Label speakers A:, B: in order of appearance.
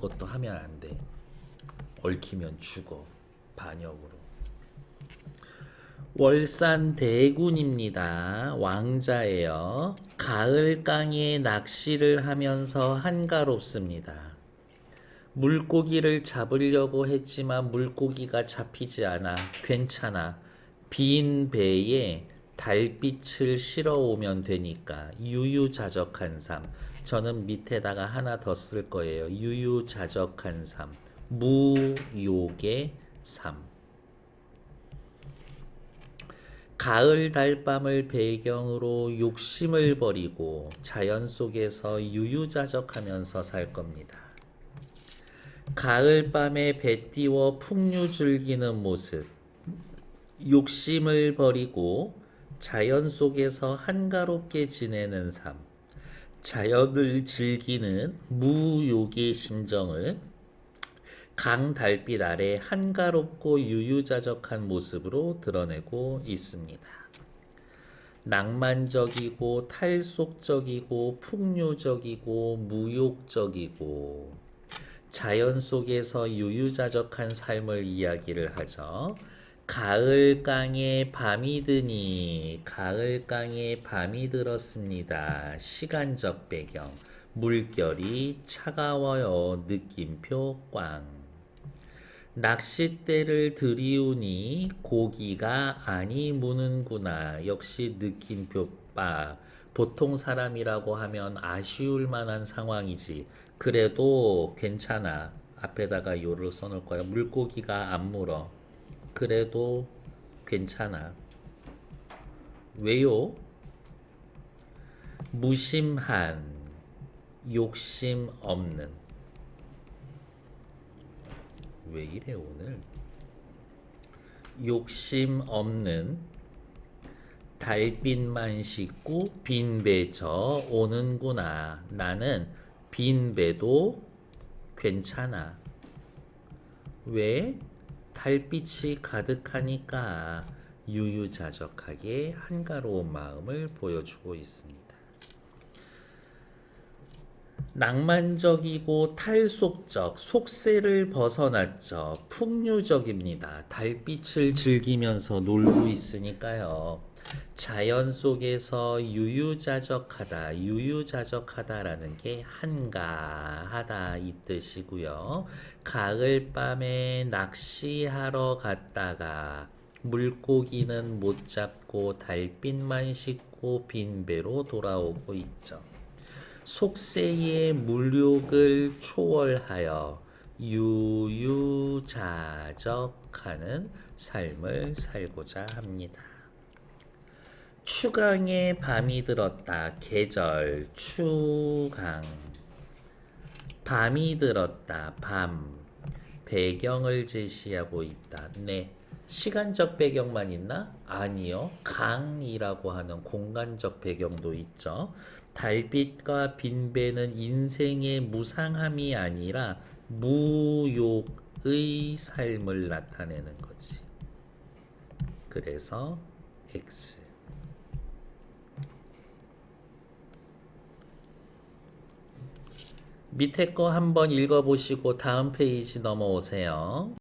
A: 그것도 하면 안 돼. 얽히면 죽어. 반역으로. 월산 대군입니다. 왕자예요. 가을강에 낚시를 하면서 한가롭습니다. 물고기를 잡으려고 했지만 물고기가 잡히지 않아. 괜찮아. 빈 배에 달빛을 실어 오면 되니까 유유자적한 삶. 저는 밑에다가 하나 더 쓸 거예요. 유유자적한 삶. 무욕의 삶. 가을 달밤을 배경으로 욕심을 버리고 자연 속에서 유유자적하면서 살 겁니다. 가을 밤에 배 띄워 풍류 즐기는 모습, 욕심을 버리고 자연 속에서 한가롭게 지내는 삶, 자연을 즐기는 무욕의 심정을 강 달빛 아래 한가롭고 유유자적한 모습으로 드러내고 있습니다. 낭만적이고 탈속적이고 풍요적이고 무욕적이고 자연 속에서 유유자적한 삶을 이야기를 하죠. 가을강에 밤이 드니 가을강에 밤이 들었습니다. 시간적 배경 물결이 차가워요. 느낌표 꽝. 낚싯대를 들이우니 고기가 아니 무는구나. 역시 느낌표 빠. 보통 사람이라고 하면 아쉬울 만한 상황이지. 그래도 괜찮아. 앞에다가 요를 써놓을 거야. 물고기가 안 물어. 그래도 괜찮아. 왜요? 무심한, 욕심 없는. 왜 이래 오늘? 욕심 없는 달빛만 씻고 빈 배 저 오는구나. 나는 빈 배도 괜찮아. 왜? 달빛이 가득하니까 유유자적하게 한가로운 마음을 보여주고 있습니다. 낭만적이고 탈속적, 속세를 벗어났죠. 풍류적입니다. 달빛을 즐기면서 놀고 있으니까요. 자연 속에서 유유자적하다, 유유자적하다라는 게 한가하다 이 뜻이고요. 가을 밤에 낚시하러 갔다가 물고기는 못 잡고 달빛만 씻고 빈 배로 돌아오고 있죠. 속세의 물욕을 초월하여 유유자적하는 삶을 살고자 합니다. 추강에 밤이 들었다. 계절 추강 밤이 들었다. 밤 배경을 제시하고 있다. 네. 시간적 배경만 있나? 아니요. 강이라고 하는 공간적 배경도 있죠. 달빛과 빈배는 인생의 무상함이 아니라 무욕의 삶을 나타내는 거지. 그래서 X. 밑에 거 한번 읽어보시고 다음 페이지 넘어오세요.